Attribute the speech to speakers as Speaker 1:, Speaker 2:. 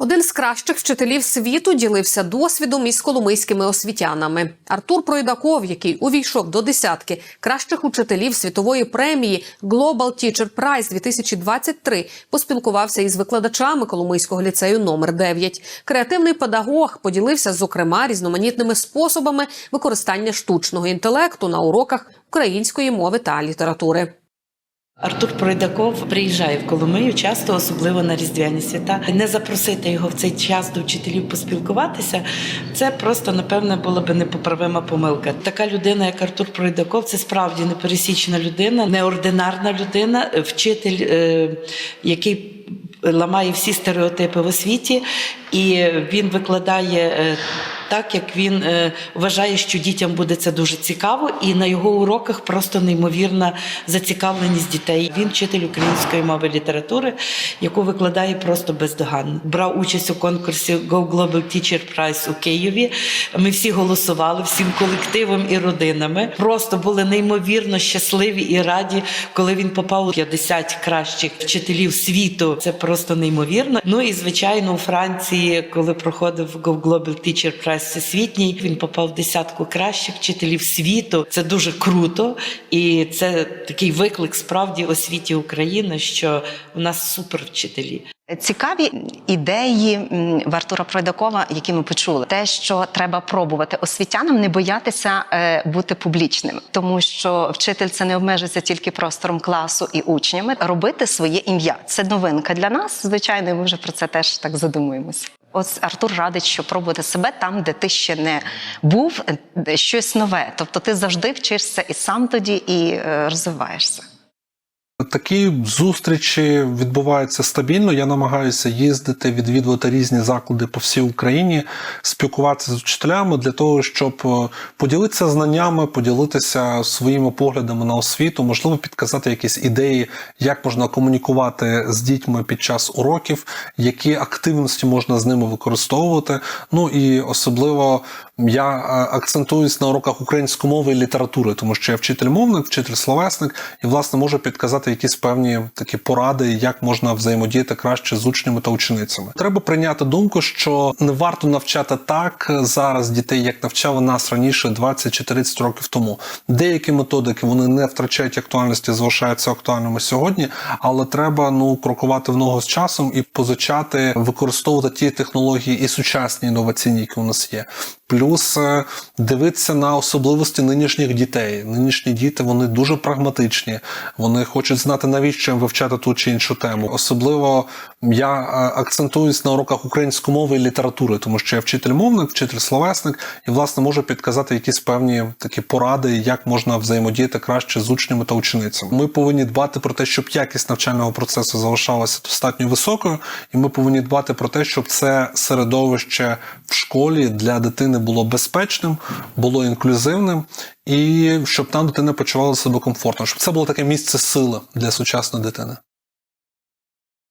Speaker 1: Один з кращих вчителів світу ділився досвідом із коломийськими освітянами. Артур Пройдаков, який увійшов до десятки кращих учителів світової премії Global Teacher Prize 2023, поспілкувався із викладачами Коломийського ліцею номер 9 Креативний педагог поділився, зокрема, різноманітними способами використання штучного інтелекту на уроках української мови та літератури.
Speaker 2: Артур Пройдаков приїжджає в Коломию часто, особливо на різдвяні свята. Не запросити його в цей час до вчителів поспілкуватися. Це просто напевне була би непоправима помилка. Така людина, як Артур Пройдаков, це справді непересічна людина, неординарна людина, вчитель, е, який ламає всі стереотипи в освіті, і він викладає. Так як він е, вважає, що дітям буде це дуже цікаво, і на його уроках просто неймовірна зацікавленість дітей. Він вчитель української мови літератури, яку викладає просто бездоганно. Брав участь у конкурсі Go Global Teacher Prize у Києві. Ми всі голосували всім колективом і родинами. Просто були неймовірно щасливі і раді, коли він попав у 50 кращих вчителів світу. Це просто неймовірно. Ну і звичайно, у Франції, коли проходив Go Global Teacher Prize всесвітній, він попав в десятку кращих вчителів світу. Це дуже круто, і це такий виклик справді освіті України, що у нас супер вчителі.
Speaker 3: Цікаві ідеї м, в Артура Пройдакова, які ми почули, те, що треба пробувати освітянам, не боятися е, бути публічним, тому що вчитель це не обмежується тільки простором класу і учнями. Робити своє ім'я це новинка для нас. Звичайно, ми вже про це теж так задумуємося. Ось Артур радить, що пробувати себе там, де ти ще не був, щось нове. Тобто ти завжди вчишся і сам тоді, і е, розвиваєшся.
Speaker 4: Такі зустрічі відбуваються стабільно. Я намагаюся їздити, відвідувати різні заклади по всій Україні, спілкуватися з вчителями для того, щоб е, поділитися знаннями, поділитися своїми поглядами на освіту, можливо, підказати якісь ідеї, як можна комунікувати з дітьми під час уроків, які активності можна з ними використовувати. Ну і особливо я е, акцентуюсь на уроках української мови і літератури, тому що я вчитель-мовник, вчитель-словесник, і власне можу підказати якісь певні такі поради, як можна взаємодіяти краще з учнями та ученицями. Треба прийняти думку, що не варто навчати так зараз дітей, як навчали нас раніше 20 чи 30 років тому. Деякі методики вони не втрачають актуальності, залишаються актуальними сьогодні, але треба ну крокувати в ногу з часом і позичати, використовувати ті технології і сучасні інноваційні, які у нас є. Плюс е, дивитися на особливості нинішніх дітей. Нинішні діти вони дуже прагматичні, вони хочуть знати, навіщо їм вивчати ту чи іншу тему. Особливо я е, акцентуюсь на уроках української мови і літератури, тому що я вчитель-мовник, вчитель-словесник, і власне можу підказати якісь певні такі поради, як можна взаємодіяти краще з учнями та ученицями. Ми повинні дбати про те, щоб якість навчального процесу залишалася достатньо високою, і ми повинні дбати про те, щоб це середовище в школі для дитини було безпечним, було інклюзивним, і щоб там дитина почувала себе комфортно, щоб це було таке місце сили для сучасної дитини.